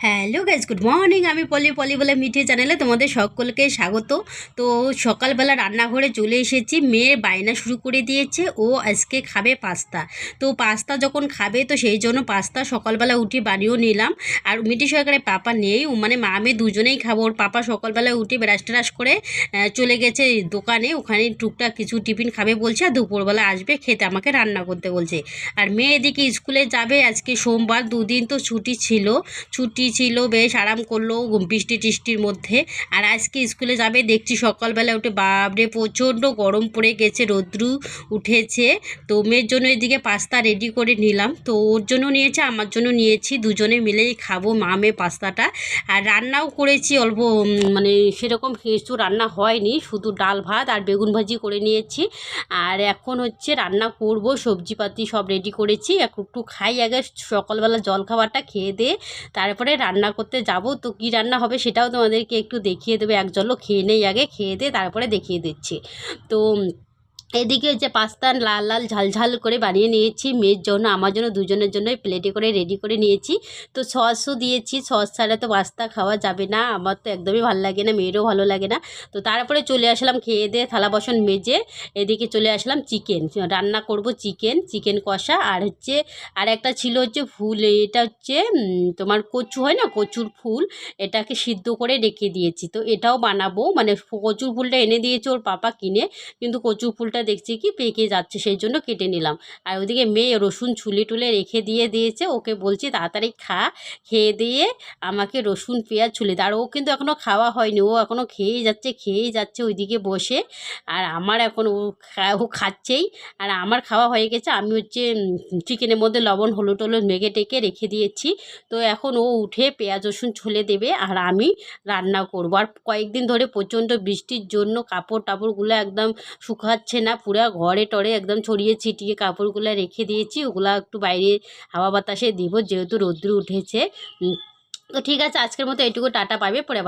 Hello guys good morning আমি পলি পলি বলে মিঠে চ্যানেলে তোমাদের সকলকে স্বাগত। তো সকালবেলা রান্নাঘরে চলে এসেছি। মেয়ে বায়না শুরু করে দিয়েছে। ও আজকে খাবে পাস্তা। তো পাস্তা যখন খাবে, তো সেই জন্য পাস্তা সকালবেলা উঠে বানিয়েও নিলাম। আর মিঠি সরকারের পাপা নেই। মানে মা, আমি দুজনেই খাব। ওর পাপা সকালবেলা উঠে ব্রাশ ট্রাশ করে চলে গেছে দোকানে। ওখানে টুকটাক কিছু টিফিন খাবে বলছে আর দুপুরবেলা আসবে, খেতে আমাকে রান্না করতে বলছে। আর মেয়ে এদিকে স্কুলে যাবে। আজকে সোমবার, দুদিন তো ছুটি ছিল। ছুটি ছিল, বেশ আরাম করল বৃষ্টি টিষ্টির মধ্যে। আর আজকে স্কুলে যাবে, দেখছি সকালবেলা উঠে, বাপরে, প্রচণ্ড গরম পড়ে গেছে, রৌদ্রু উঠেছে। তো মেয়ের জন্য এদিকে পাস্তা রেডি করে নিলাম। তো ওর জন্য নিয়েছে, আমার জন্য নিয়েছি, দুজনে মিলেই খাব মা, মেয়ে পাস্তাটা। আর রান্নাও করেছি, অল্প মানে সেরকম কিছু রান্না হয়নি, শুধু ডাল ভাত আর বেগুন ভাজি করে নিয়েছি। আর এখন হচ্ছে রান্না করব, সবজিপাতি সব রেডি করেছি। একটু খাই, আগে সকালবেলা জল খাবারটা খেয়ে দিয়ে তারপরে রান্না করতে যাব, তো কি রান্না হবে সেটাও তোমাদেরকে একটু দেখিয়ে দেবে। এক জলও খেয়ে নেই আগে, খেয়ে দিয়ে তারপরে দেখিয়ে দিচ্ছি। তো এদিকে যে পাস্তা লাল লাল ঝাল ঝাল করে বানিয়ে নিয়েছি, মেয়ের জন্য, আমার জন্য, দুজনের জন্যই প্লেটে করে রেডি করে নিয়েছি। তো সসও দিয়েছি, সস ছাড়া তো পাস্তা খাওয়া যাবে না, আমার তো একদমই ভালো লাগে না, মেয়েরও ভালো লাগে না। তো তারপরে চলে আসলাম খেয়ে দিয়ে থালা বাসন মেজে, এদিকে চলে আসলাম চিকেন রান্না করব চিকেন চিকেন কষা, আর হচ্ছে, আর একটা ছিল হচ্ছে ফুল, এটা হচ্ছে তোমার কচু হয় না, কচুর ফুল, এটাকে সিদ্ধ করে রেখে দিয়েছি। তো এটাও বানাবো মানে কচুর ফুলটা এনে দিয়েছে ওর পাপা কিনে, কিন্তু কচুর ফুলটা দেখছি কি পেকে যাচ্ছে, সেই জন্য কেটে নিলাম। আর ওদিকে মেয়ে রসুন ছুলে টুলে রেখে দিয়ে দিয়েছে, ওকে বলছি তাড়াতাড়ি খা, খেয়ে দিয়ে আমাকে রসুন, পেঁয়াজ ছুলে আর ও কিন্তু এখনও খাওয়া হয়নি, ও এখনও খেয়েই যাচ্ছে খেয়েই যাচ্ছে ওইদিকে বসে। আর আমার এখন ও ও খাচ্ছেই। আর আমার খাওয়া হয়ে গেছে, আমি হচ্ছে চিকেনের মধ্যে লবণ, হলুদ, টলুদ মেঘে টেকে রেখে দিয়েছি। তো এখন ও উঠে পেঁয়াজ, রসুন ছুলে দেবে আর আমি রান্না করব। আর কয়েকদিন ধরে প্রচণ্ড বৃষ্টির জন্য কাপড় টাপড়গুলো একদম শুকাচ্ছে না। পুরো ঘরে টরে একদম ছড়িয়ে ছিটিয়ে কাপড়গুলো রেখে দিয়েছি, ওগুলা একটু বাইরে হাওয়া বাতাসে দিব, যেহেতু রোদ্রু উঠেছে। তো ঠিক আছে, আজকের মতো এটুকু টাটা পাবে পরে